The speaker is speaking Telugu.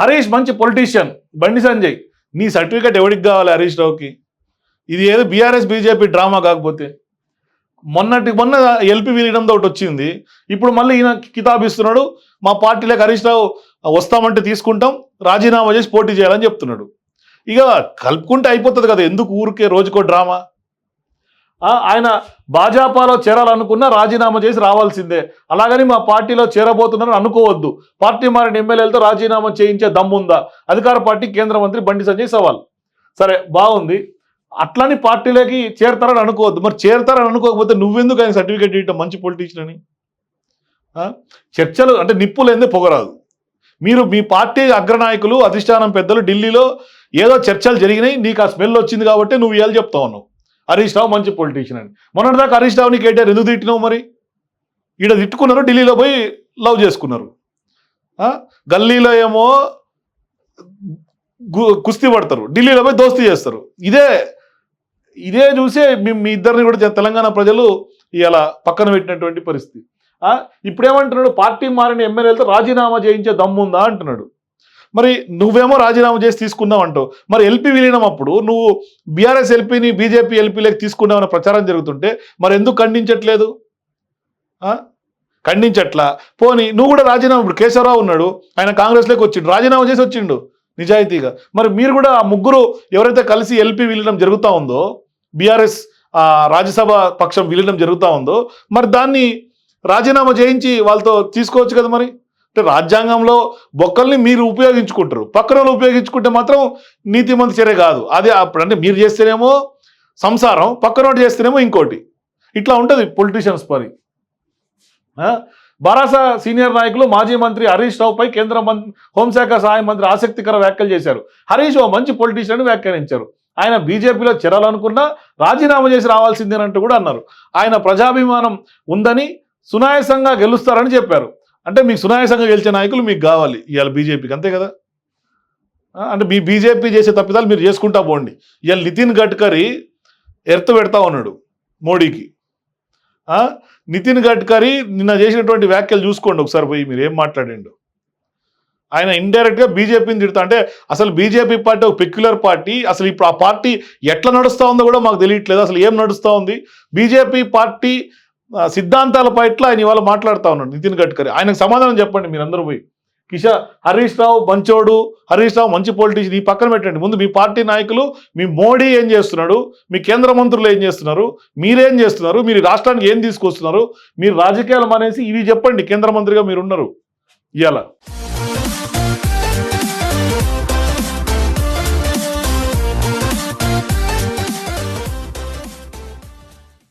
హరీష్ మంచి పొలిటీషియన్ బండి సంజయ్ నీ సర్టిఫికేట్ ఎవరికి కావాలి హరీష్ రావుకి? ఇది ఏదో బీఆర్ఎస్ బీజేపీ డ్రామా కాకపోతే. మొన్నటి మొన్న ఎల్పి వీలడంతో ఒకటి వచ్చింది. ఇప్పుడు మళ్ళీ ఈయన కితాబ్ ఇస్తున్నాడు మా పార్టీలోకి హరీష్ రావు వస్తామంటే తీసుకుంటాం రాజీనామా చేసి పోటీ చేయాలని చెప్తున్నాడు. ఇక కలుపుకుంటే అయిపోతుంది కదా ఎందుకు ఊరికే రోజుకో డ్రామా? ఆయన భాజపాలో చేరాలనుకున్నా రాజీనామా చేసి రావాల్సిందే. అలాగని మా పార్టీలో చేరబోతున్నారని అనుకోవద్దు. పార్టీ మారిన ఎమ్మెల్యేలతో రాజీనామా చేయించే దమ్ముందా? అధికార పార్టీ కేంద్ర మంత్రి బండి సంజయ్ సవాల్. సరే బాగుంది. అట్లని పార్టీలోకి చేరతారని అనుకోవద్దు. మరి చేరతారని అనుకోకపోతే నువ్వెందుకు ఆయన సర్టిఫికేట్ ఇవ్వటం మంచి పొలిటీషియన్ అని? చర్చలు అంటే నిప్పులేందే పొగరాదు. మీరు మీ పార్టీ అగ్రనాయకులు అధిష్టానం పెద్దలు ఢిల్లీలో ఏదో చర్చలు జరిగినాయి నీకు ఆ స్మెల్ వచ్చింది కాబట్టి నువ్వు ఏళ్ళు చెప్తా ఉన్నావు. హరీష్ రావు మంచి పొలిటీషియన్ అని మొన్నటిదాకా హరీష్ రావుని కేటీఆర్ ఎందుకు తిట్టినావు మరి? ఈడ తిట్టుకున్నారు ఢిల్లీలో పోయి లవ్ చేసుకున్నారు. గల్లీలో ఏమో గు- కుస్తీ పడతారు ఢిల్లీలో పోయి దోస్తీ చేస్తారు. ఇదే ఇదే చూసే మీ మీ ఇద్దరిని కూడా తెలంగాణ ప్రజలు ఇలా పక్కన పెట్టినటువంటి పరిస్థితి. ఇప్పుడేమంటున్నాడు? పార్టీ మారిన ఎమ్మెల్యేలతో రాజీనామా చేయించే దమ్ముందా అంటున్నాడు. మరి నువ్వేమో రాజీనామా చేసి తీసుకున్నావు అంటావు మరి ఎల్పీ విలీనం అప్పుడు నువ్వు బీఆర్ఎస్ ఎల్పీని బీజేపీ ఎల్పీలకు తీసుకున్నావన్న ప్రచారం జరుగుతుంటే మరి ఎందుకు ఖండించట్లేదు? ఖండించట్లా? పోనీ నువ్వు కూడా రాజీనామా ఇప్పుడు కేశవరావు ఉన్నాడు ఆయన కాంగ్రెస్లోకి వచ్చిండు రాజీనామా చేసి వచ్చిండు నిజాయితీగా. మరి మీరు కూడా ఆ ముగ్గురు ఎవరైతే కలిసి ఎల్పీ విలీనం జరుగుతూ ఉందో బీఆర్ఎస్ రాజ్యసభ పక్షం విలీనం జరుగుతూ ఉందో మరి దాన్ని రాజీనామా చేయించి వాళ్ళతో తీసుకోవచ్చు కదా మరి? అంటే రాజ్యాంగంలో బొక్కల్ని మీరు ఉపయోగించుకుంటారు. పక్కన వాళ్ళు ఉపయోగించుకుంటే మాత్రం నీతిమంత చర్య కాదు. అదే అప్పుడు అంటే మీరు చేస్తేనేమో సంసారం పక్కనోటి చేస్తేనేమో ఇంకోటి. ఇట్లా ఉంటుంది పొలిటీషియన్స్ పని. బారాసా సీనియర్ నాయకులు మాజీ మంత్రి హరీష్ రావుపై కేంద్ర మంత్రి హోంశాఖ సహాయ మంత్రి ఆసక్తికర వ్యాఖ్యలు చేశారు. హరీష్ ఓ మంచి పొలిటీషియన్ వ్యాఖ్యానించారు. ఆయన బీజేపీలో చేరాలనుకున్నా రాజీనామా చేసి రావాల్సిందేనంటూ కూడా అన్నారు. ఆయన ప్రజాభిమానం ఉందని సునాయాసంగా గెలుస్తారని చెప్పారు. అంటే మీకు సునాయాసంగా గెలిచే నాయకులు మీకు కావాలి ఇవాళ బీజేపీకి అంతే కదా? అంటే మీ బీజేపీ చేసే తప్పిదాలు మీరు చేసుకుంటా పోండి. ఇవాళ నితిన్ గడ్కరీ ఎర్త్ పెడతా ఉన్నాడు మోడీకి. నితిన్ గడ్కరీ నిన్న చేసినటువంటి వ్యాఖ్యలు చూసుకోండి ఒకసారి పోయి మీరు ఏం మాట్లాడిండు? ఆయన ఇండైరెక్ట్గా బీజేపీని తిడతా అంటే అసలు బీజేపీ పార్టీ ఒక పెక్యులర్ పార్టీ అసలు ఇప్పుడు ఆ పార్టీ ఎట్లా నడుస్తూ ఉందో కూడా మాకు తెలియట్లేదు అసలు ఏం నడుస్తూ ఉంది? బీజేపీ పార్టీ సిద్ధాంతాల పట్ల ఆయన ఇవాళ మాట్లాడుతూ ఉన్నాడు నితిన్ గడ్కరీ. ఆయనకు సమాధానం చెప్పండి మీరందరూ పోయి. కిషా హరీష్ రావు మంచోడు హరీష్ రావు మంచి పొలిటీషియన్ ఈ పక్కన పెట్టండి. ముందు మీ పార్టీ నాయకులు మీ మోడీ ఏం చేస్తున్నాడు మీ కేంద్ర మంత్రులు ఏం చేస్తున్నారు మీరేం చేస్తున్నారు మీరు రాష్ట్రానికి ఏం తీసుకొస్తున్నారు మీరు రాజకీయాలు మానేసి ఇవి చెప్పండి కేంద్ర మంత్రిగా మీరు ఉన్నారు ఇవాళ